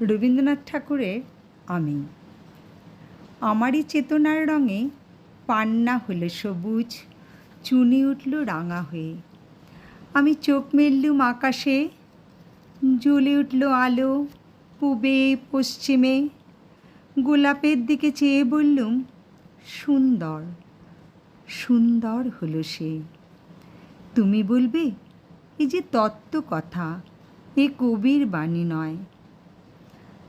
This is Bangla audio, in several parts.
রবীন্দ্রনাথ ঠাকুরের আমি। আমারই চেতনার রঙে পান্না হলো সবুজ, চুনি উঠল রাঙা হয়ে। আমি চোখ মেললুম আকাশে, জ্বলে উঠল আলো পূবে, পশ্চিমে। গোলাপের দিকে চেয়ে বললুম, সুন্দর সুন্দর হলো সে। তুমি বলবে, এই যে তত্ত্ব কথা, এ কবির বাণী নয়।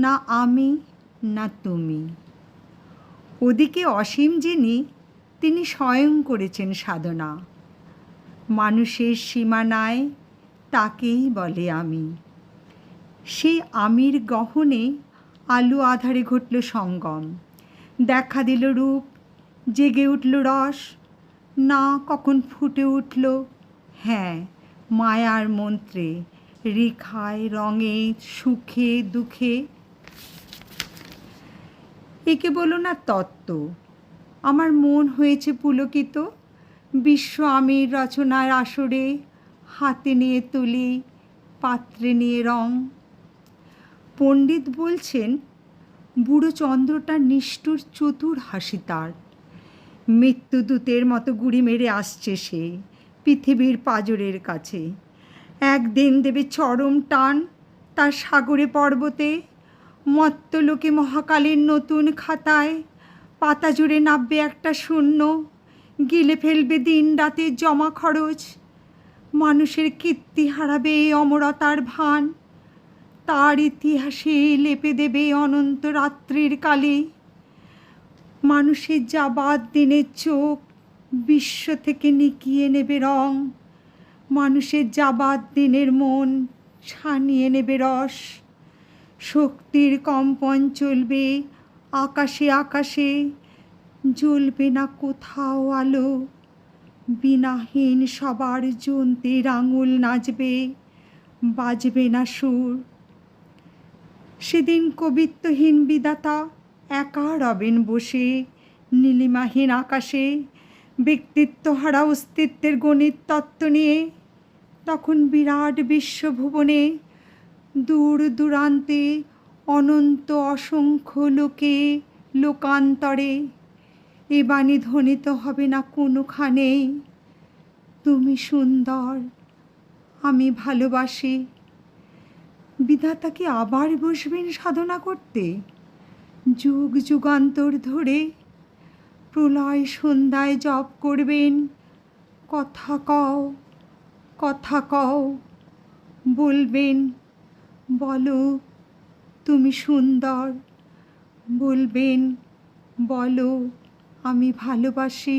না আমি, না তুমি। ওদিকে অসীম যিনি, তিনি স্বয়ং করেছেন সাধনা। মানুষের সীমানায় তাকেই বলে আমি। সেই আমির গহনে আলো আধারে ঘটল সঙ্গম। দেখা দিল রূপ, জেগে উঠল রস। না, কখন ফুটে উঠল? হ্যাঁ মায়ার মন্ত্রে, রেখায়, রঙে, সুখে, দুঃখে। একে বলো না তত্ত্ব। আমার মন হয়েছে পুলকিত। বিশ্ব আমির রচনার আসরে, হাতে নিয়ে তুলি, পাত্রে নিয়ে রং। পণ্ডিত বলছেন, বুড়ো চন্দ্রটা নিষ্ঠুর চতুর হাসি তার। মৃত্যুদূতের মতো গুড়ি মেরে আসছে সে, পৃথিবীর পাজরের কাছে। একদিন দেবে চরম টান তার সাগরে পর্বতে মত্তলোকে মহাকালের নতুন খাতায় পাতা জুড়ে নাববে একটা শূন্য, গিলে ফেলবে দিন রাতে জমা খরচ। মানুষের কীর্তি হারাবে অমরতার ভান, তার ইতিহাসে লেপে দেবে অনন্ত রাত্রির কালে। মানুষের যাবাদ দিনের চোখ, বিশ্ব থেকে নিকিয়ে নেবে রং। মানুষের যাবাদ দিনের মন, ছানিয়ে নেবে রস। শক্তির কম্পন চলবে, আকাশে আকাশে। জ্বলবে না কোথাও আলো, বিনাহীন সবার জন্তের আঙুল নাচবে, বাজবে না সুর। সেদিন কবিত্বহীন বিদাতা একা রবেন বসে, নীলিমাহীন আকাশে, ব্যক্তিত্ব হারা অস্তিত্বের গণিত তত্ত্ব নিয়ে। তখন বিরাট বিশ্বভুবনে দূর দূরান্তে অনন্ত অসংখ্য লোকে লোকান্তরে। এ বাণী ধ্বনিত হবে না কোনোখানেই তুমি সুন্দর, আমি ভালোবাসি। বিধাতা কি আবার বসবেন সাধনা করতে? যুগ যুগান্তর ধরে প্রলয় সন্ধ্যায় জপ করবেন। কথা কও কথা কও, বলবেন। বলো তুমি সুন্দর। বলবেন বলো আমি ভালোবাসি।